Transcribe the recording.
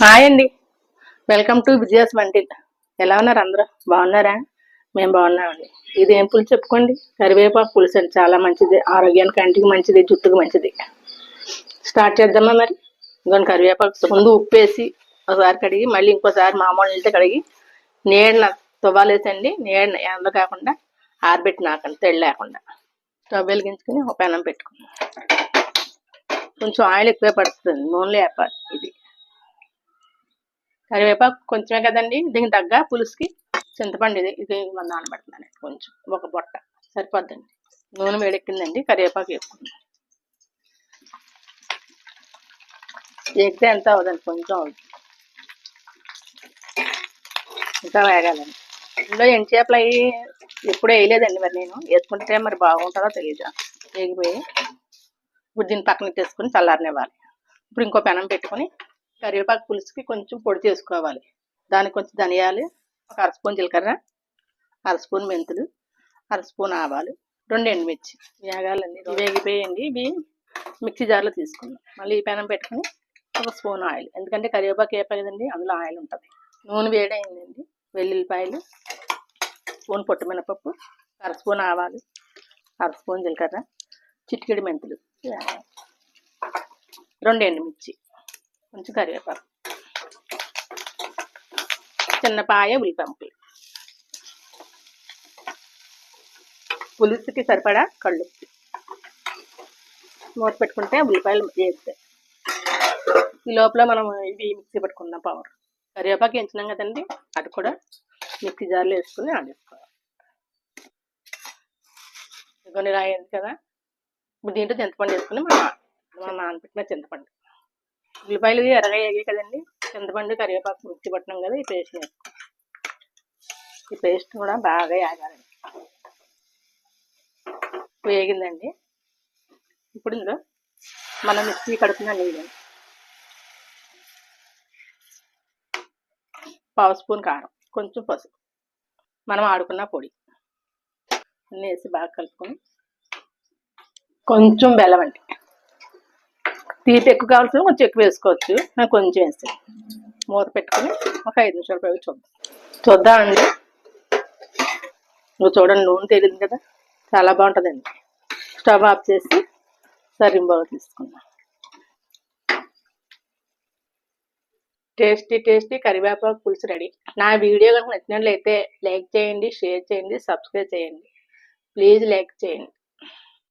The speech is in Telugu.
హాయ్ అండి. వెల్కమ్ టు విజయాస్ వంటిల్ ఎలా ఉన్నారు అందరూ? బాగున్నారా? మేము బాగున్నామండి. ఇదేం పులుసు చెప్పుకోండి? కరివేపాకు పులుసు అండి. చాలా మంచిది. ఆరోగ్యానికి కంటికి మంచిది జుట్టుకు మంచిది. స్టార్ట్ చేద్దామా మరి? ఇంకొని కరివేపాకు ముందు ఉప్పు వేసి ఒకసారి కడిగి మళ్ళీ ఇంకోసారి మామూలు నీళ్ళతో కడిగి నీడన తువ్వాలేసండి. నీడన ఎండ కాకుండా ఆరబెట్టినాకండి. నాకండి తెల్ల లేకుండా. స్టవ్ వెలిగించుకుని ఒక పెనం పెట్టుకుని కొంచెం ఆయిల్ ఎక్కువే పడుతుంది నూనెలో వేపాలి ఇది కరివేపాకు కొంచెమే కదండి దీనికి తగ్గ పులుసుకి చింతపండు ఇది ఇది మన నానబెడుతున్నాను కొంచెం ఒక బొట్ట. సరిపోద్దండి. నూనె వేడెక్కిందండి కరివేపాకు వేసుకుందాం ఎగితే ఎంత అవుదండి కొంచెం అవుతుంది. ఇంకా వేగాలండి. ఇందులో ఎండు చేపలు అవి ఎప్పుడూ వేయలేదండి మరి నేను. వేసుకుంటే మరి బాగుంటుందో తెలియదు వేగిపోయి ఇప్పుడు దీన్ని పక్కన తెచ్చుకొని చల్లారనివ్వాలి. ఇప్పుడు ఇంకో పెనం పెట్టుకొని కరివేపాకు పులుసుకి కొంచెం పొడి చేసుకోవాలి. దానికి కొంచెం ధనియాలు ఒక అర స్పూన్ జీలకర్ర అర స్పూన్ మెంతులు అర స్పూన్ ఆవాలు రెండు ఎండుమిర్చి. వేగాలండి వేగిపోయండి. ఇవి మిక్సీ జార్లో తీసుకుందాం. మళ్ళీ ఈ పెనం పెట్టుకుని ఒక స్పూన్ ఆయిల్. ఎందుకంటే కరివేపాకు వేప అందులో ఆయిల్ ఉంటుంది. నూనె వేడైందండి. వెల్లుల్లిపాయలు స్పూన్ పొట్టు మినపప్పు అర స్పూన్ ఆవాలు అర స్పూన్ జీలకర్ర చిటికెడు మెంతులు. రెండు ఎండుమిర్చి. కొంచెం కరివేపాకు. చిన్నపాయ ఉల్లిపంపులు పులుసుకి సరిపడా కళ్ళు. మూత పెట్టుకుంటే ఉల్లిపాయలు వేస్తాయి ఈ లోపల మనం ఇవి మిక్సీ పెట్టుకుందాం పవర్ కరివేపాకు ఎంచినాం కదండి అది కూడా మిక్సీ జార్లో వేసుకుని ఆడేసుకోవాలి కొన్ని రాయండి కదా. ఇప్పుడు దీంట్లో చింతపండు వేసుకుని మనం మనం చింతపండు. ఉల్లిపాయలు ఎరగయ్యాయి కదండి. చింతపండు కరివేపాకు మిక్సీ పట్టడం కదా ఈ పేస్ట్ వేసుకో ఈ పేస్ట్ కూడా బాగా వేగాలండి వేగిందండి. ఇప్పుడు ఇందులో మనం మిర్చి కడుపున నీళ్ళు. పావు స్పూన్ కారం కొంచెం పసుపు. మనం ఆడుకున్న పొడి. అన్నీ వేసి బాగా కలుపుకొని కొంచెం బెల్లం అండి. తీపి ఎక్కువ కావాల్సిన కొంచెం ఎక్కువ వేసుకోవచ్చు. నేను కొంచెం వేస్తాను మూత పెట్టుకుని ఒక ఐదు నిమిషాలు పైకి చూద్దాం. చూద్దామండి నువ్వు చూడండి నూనె తేలింది కదా. చాలా బాగుంటుందండి. స్టవ్ ఆఫ్ చేసి సరింబాగా తీసుకుందాం. టేస్టీ టేస్టీ కరివేపాకు పులుసు రెడీ. నా వీడియో కనుక నచ్చినట్లయితే లైక్ చేయండి షేర్ చేయండి సబ్స్క్రైబ్ చేయండి. ప్లీజ్ లైక్ చేయండి.